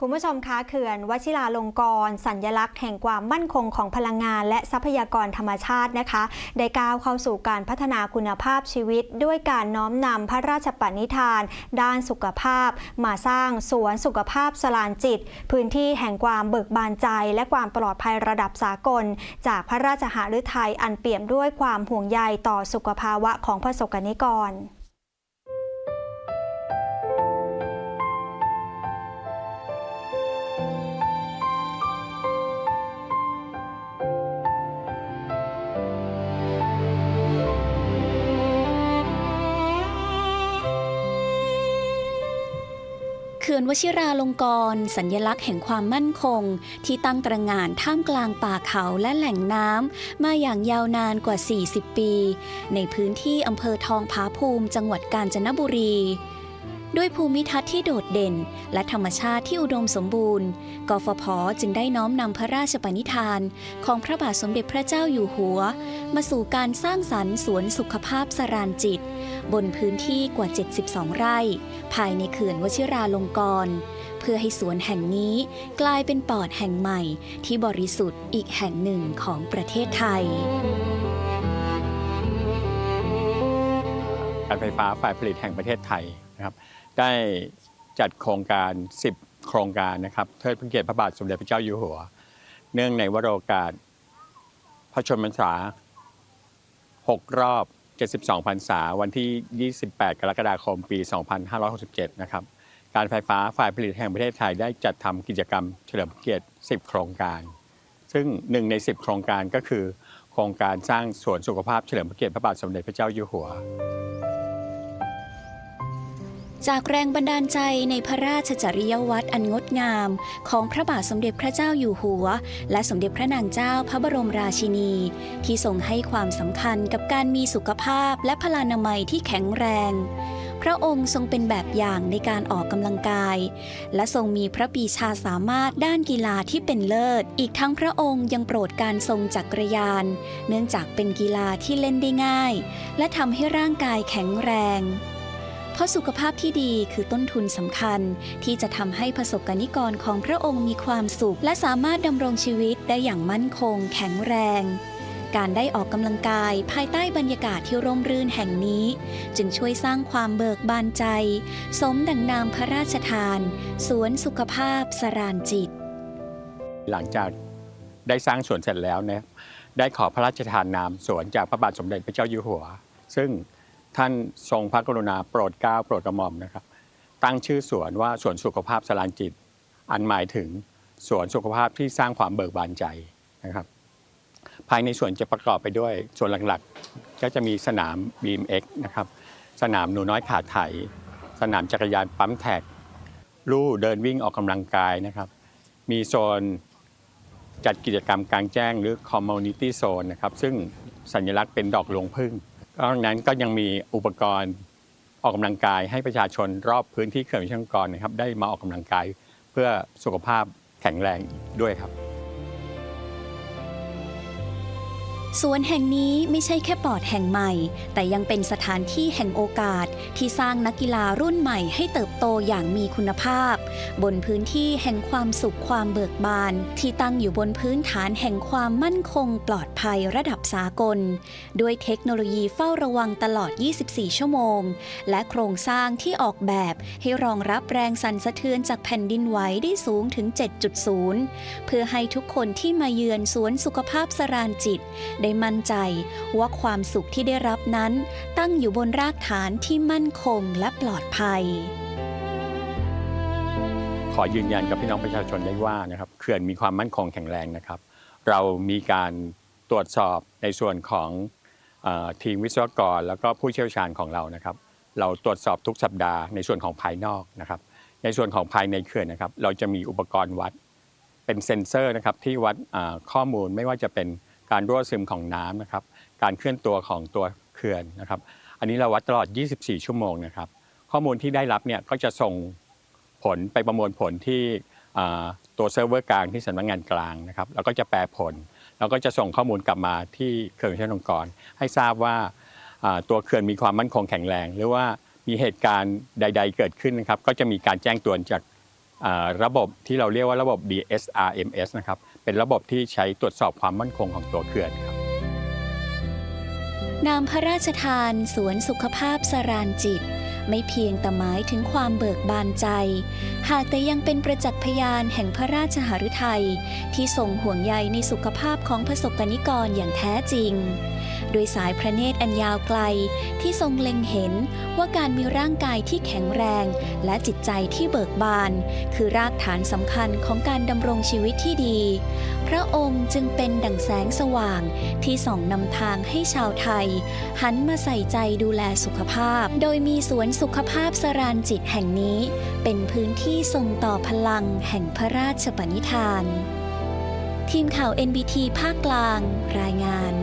คุณผู้ชมคะเขื่อนวชิราลงกรณ์สัญญลักษณ์แห่งความมั่นคงของพลังงาน และทรัพยากรธรรมชาตินะคะ ได้ก้าวเข้าสู่การพัฒนาคุณภาพชีวิต ด้วยการน้อมนำพระราชปณิธาน ด้านสุขภาพ มาสร้างสวนสุขภาพสลานจิต พื้นที่แห่งความเบิกบานใจ และความปลอดภัยระดับสากล จากพระราชหฤทัยอันเปี่ยมด้วยความห่วงใยต่อสุขภาวะของประสบกนิกร ขื่อนวชิราลงกรณ์สัญญลักษณ์แห่งความมั่นคง ที่ตั้งตระงานท่ามกลางป่าเขาและแหล่งน้ำมาอย่างยาวนานกว่า 40 ปี ในพื้นที่อำเภอทองผาภูมิจังหวัดกาญจนบุรี ด้วยภูมิทัศน์ที่โดดเด่น และธรรมชาติที่อุดมสมบูรณ์ กฟผจึงได้น้อมนำพระราชปณิธาน ของพระบาทสมเด็จพระเจ้าอยู่หัว มาสู่การสร้างสรรค์สวนสุขภาพสรานจิต บนพื้นที่กว่า 72 ไร่ ภายในเขื่อนวชิราลงกรณ์เพื่อให้สวนแห่งนี้กลายเป็นปอดแห่งใหม่ที่บริสุทธิ์อีกแห่งหนึ่งของประเทศไทย การไฟฟ้าฝ่ายผลิตแห่งประเทศไทยนะครับได้จัดโครงการ 10 โครงการนะครับเทิดพระเกียรติพระบาทสมเด็จพระเจ้าอยู่หัว เนื่องในวโรกาส พระชนมพรรษา 6 รอบ 72พรรษาวันที่ 28 กรกฎาคม ปี 2567 นะครับ การไฟฟ้าฝ่ายผลิตแห่งประเทศไทยได้จัดทำกิจกรรมเฉลิมเกียรติ 10 โครงการ ซึ่งหนึ่งใน 10 โครงการก็คือ โครงการสร้างสวนสุขภาพเฉลิมพระเกียรติพระบาทสมเด็จพระเจ้าอยู่หัว จากแรงบันดาลใจในพระราชจริยวัตรอันงดงาม ของพระบาทสมเด็จพระเจ้าอยู่หัว และสมเด็จพระนางเจ้าพระบรมราชินี ที่ทรงให้ความสำคัญกับการมีสุขภาพและพลานามัยที่แข็งแรง พระองค์ทรงเป็นแบบอย่างในการออกกำลังกาย และทรงมีพระปีชาสามารถด้านกีฬาที่เป็นเลิศ อีกทั้งพระองค์ยังโปรดการทรงจักรยาน เนื่องจากเป็นกีฬาที่เล่นได้ง่าย และทำให้ร่างกายแข็งแรง เพราะสุขภาพที่ดีคือต้นทุนสำคัญ ที่จะทำให้ประสบกนิกรของพระองค์มีความสุข และสามารถดำรงชีวิตได้อย่างมั่นคง แข็งแรง การได้ออกกำลังกายภายใต้บรรยากาศที่ร่มรื่นแห่งนี้ จึงช่วยสร้างความเบิกบานใจ สมดังนามพระราชทาน สวนสุขภาพสรานจิต หลังจากได้สร้างสวนเสร็จแล้วเนี่ยได้ขอพระราชทานนามสวนจากพระบาทสมเด็จพระเจ้าอยู่หัว ซึ่ง ท่านทรงพระกรุณาโปรดเกล้าโปรดกระหม่อมนะครับ ตั้งชื่อสวนว่าสวนสุขภาพสลานจิต อันหมายถึงสวนสุขภาพที่สร้างความเบิกบานใจนะครับ ภายในสวนจะประกอบไปด้วยส่วนหลักๆ ก็จะมีสนาม BMX นะครับ สนามหนูน้อยขาไถ สนามจักรยานปั๊มแท็ก ลู่เดินวิ่งออกกำลังกายนะครับ มีโซนจัดกิจกรรมกลางแจ้งหรือ Community Zone นะครับ ซึ่งสัญลักษณ์เป็นดอกหลวงพึ่ง นอกจากนั้นก็ยังมีอุปกรณ์ออกกำลังกายให้ประชาชนรอบพื้นที่เขื่อนวิชังกรนะครับได้มาออกกำลังกายเพื่อสุขภาพแข็งแรงด้วยครับ สวนแห่งนี้ไม่ใช่แค่ปอดแห่งใหม่ แต่ยังเป็นสถานที่แห่งโอกาสที่สร้างนักกีฬารุ่นใหม่ให้เติบโตอย่างมีคุณภาพ บนพื้นที่แห่งความสุขความเบิกบาน ที่ตั้งอยู่บนพื้นฐานแห่งความมั่นคงปลอดภัยระดับสากล ด้วยเทคโนโลยีเฝ้าระวังตลอด 24 ชั่วโมง และโครงสร้างที่ออกแบบให้รองรับแรงสั่นสะเทือนจากแผ่นดินไหวได้สูงถึง 7.0 เพื่อให้ทุกคนที่มาเยือนสวนสุขภาพสรานจิตได้มั่นใจว่าความสุขที่ได้รับนั้น ตั้งอยู่บนรากฐานที่มั่นคงและปลอดภัย ขอยืนยันกับพี่น้องประชาชนได้ว่านะครับเขื่อนมีความมั่นคงแข็งแรงนะครับ เรามีการตรวจสอบในส่วนของอทีมวิศวกร แล้วก็ผู้เชี่ยวชาญของเรานะครับ เราตรวจสอบทุกสัปดาห์ในส่วนของภายนอกนะครับ ในส่วนของภายในเขื่อนนะครับ เราจะมีอุปกรณ์วัดเป็นเซ็นเซอร์นะครับที่วัดข้อมูลไม่ว่าจะเป็น การรั่วซึมของน้ำนะครับ การเคลื่อนตัวของตัวเขื่อนนะครับ อันนี้เราวัดตลอด 24 ชั่วโมงนะครับ ข้อมูลที่ได้รับเนี่ยก็จะส่งผลไปประมวลผลที่ตัวเซิร์ฟเวอร์กลางที่สำนักงานกลางนะครับ แล้วก็จะแปลผล แล้วก็จะส่งข้อมูลกลับมาที่เขื่อนวิทยาลงกร ให้ทราบว่าตัวเขื่อนมีความมั่นคงแข็งแรง หรือว่ามีเหตุการณ์ใด ๆ เกิดขึ้นนะครับ ก็จะมีการแจ้งเตือนจาก ระบบที่เราเรียกว่าระบบ DSRMS นะครับ เป็นระบบที่ใช้ตรวจสอบความมั่นคงของตัวเขื่อนครับ นามพระราชทานสวนสุขภาพสรานจิต ไม่เพียงแต่หมายถึงความเบิกบานใจ หากแต่ยังเป็นประจักษ์พยานแห่งพระราชหฤทัยที่ทรงห่วงใยในสุขภาพของประสบกนิกรอย่างแท้จริง โดยสายพระเนตรอันยาวไกลที่ทรงเล็งเห็นว่าการมีร่างกายที่แข็งแรง และจิตใจที่เบิกบาน คือรากฐานสำคัญของการดำรงชีวิตที่ดี พระองค์จึงเป็นดั่งแสงสว่างที่ส่องนำทางให้ชาวไทย หันมาใส่ใจดูแลสุขภาพ โดยมีสวนสุขภาพสรานจิตแห่งนี้เป็นพื้นที่ส่งต่อพลังแห่งพระราชปณิธาน ทีมข่าว NBT ภาคกลาง รายงาน